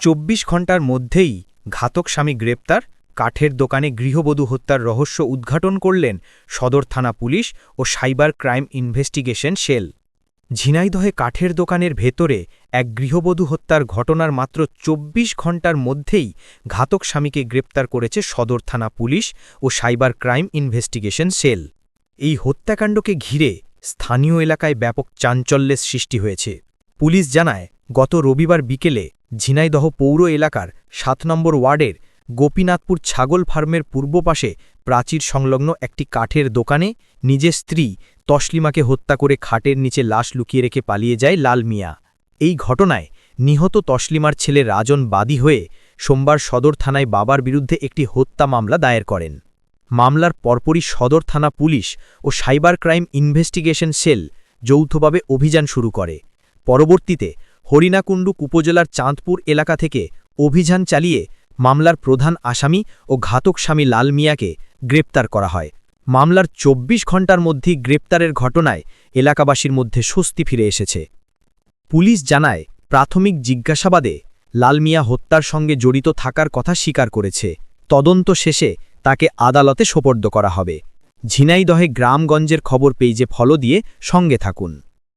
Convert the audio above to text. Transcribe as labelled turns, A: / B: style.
A: চব্বিশ ঘণ্টার মধ্যেই ঘাতক স্বামী গ্রেপ্তার, কাঠের দোকানে গৃহবধূ হত্যার রহস্য উদ্ঘাটন করলেন সদর থানা পুলিশ ও সাইবার ক্রাইম ইনভেস্টিগেশন সেল। ঝিনাইদহে কাঠের দোকানের ভেতরে এক গৃহবধূ হত্যার ঘটনার মাত্র চব্বিশ ঘণ্টার মধ্যেই ঘাতক স্বামীকে গ্রেপ্তার করেছে সদর থানা পুলিশ ও সাইবার ক্রাইম ইনভেস্টিগেশন সেল। এই হত্যাকাণ্ডকে ঘিরে স্থানীয় এলাকায় ব্যাপক চাঞ্চল্যের সৃষ্টি হয়েছে। পুলিশ জানায়, গত রবিবার বিকেলে ঝিনাইদহ পৌর এলাকার সাত নম্বর ওয়ার্ডের গোপীনাথপুর ছাগল ফার্মের পূর্ব পাশে প্রাচীর সংলগ্ন একটি কাঠের দোকানে নিজের স্ত্রী তসলিমাকে হত্যা করে খাটের নিচে লাশ লুকিয়ে রেখে পালিয়ে যায় লাল মিয়া। এই ঘটনায় নিহত তসলিমার ছেলে রাজন বাদী হয়ে সোমবার সদর থানায় বাবার বিরুদ্ধে একটি হত্যা মামলা দায়ের করেন। মামলার পরপরই সদর থানা পুলিশ ও সাইবার ক্রাইম ইনভেস্টিগেশন সেল যৌথভাবে অভিযান শুরু করে। পরবর্তীতে হরিণাকুণ্ডুক উপজেলার চাঁদপুর এলাকা থেকে অভিযান চালিয়ে মামলার প্রধান আসামি ও ঘাতক স্বামী লাল মিয়াকে গ্রেপ্তার করা হয়। মামলার ২৪ ঘণ্টার মধ্যেই গ্রেপ্তারের ঘটনায় এলাকাবাসীর মধ্যে স্বস্তি ফিরে এসেছে। পুলিশ জানায়, প্রাথমিক জিজ্ঞাসাবাদে লাল মিয়া হত্যার সঙ্গে জড়িত থাকার কথা স্বীকার করেছে। তদন্ত শেষে তাকে আদালতে সোপর্দ করা হবে। ঝিনাইদহে গ্রামগঞ্জের খবর যে ফলো দিয়ে সঙ্গে থাকুন।